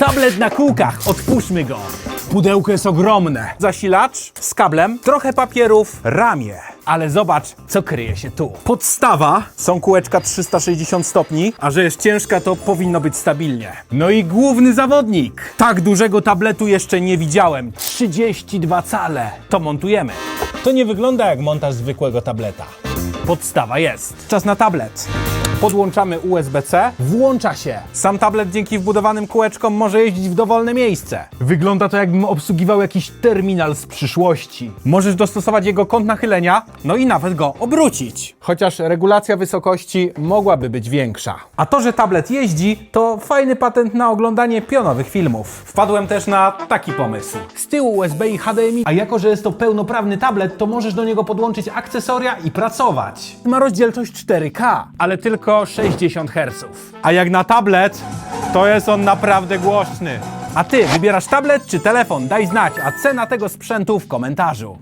Tablet na kółkach, odpuszczmy go. Pudełko jest ogromne. Zasilacz z kablem, trochę papierów, ramię. Ale zobacz, co kryje się tu. Podstawa, są kółeczka 360 stopni, a że jest ciężka, to powinno być stabilnie. No i główny zawodnik. Tak dużego tabletu jeszcze nie widziałem. 32 cale. To montujemy. To nie wygląda jak montaż zwykłego tableta. Podstawa jest. Czas na tablet. Podłączamy USB-C, włącza się. Sam tablet dzięki wbudowanym kółeczkom może jeździć w dowolne miejsce. Wygląda to jakbym obsługiwał jakiś terminal z przyszłości. Możesz dostosować jego kąt nachylenia, no i nawet go obrócić. Chociaż regulacja wysokości mogłaby być większa. A to, że tablet jeździ, to fajny patent na oglądanie pionowych filmów. Wpadłem też na taki pomysł. Z tyłu USB i HDMI, a jako, że jest to pełnoprawny tablet, to możesz do niego podłączyć akcesoria i pracować. Ma rozdzielczość 4K, ale tylko 60 Hz. A jak na tablet, to jest on naprawdę głośny. A ty wybierasz tablet czy telefon? Daj znać, a cena tego sprzętu w komentarzu.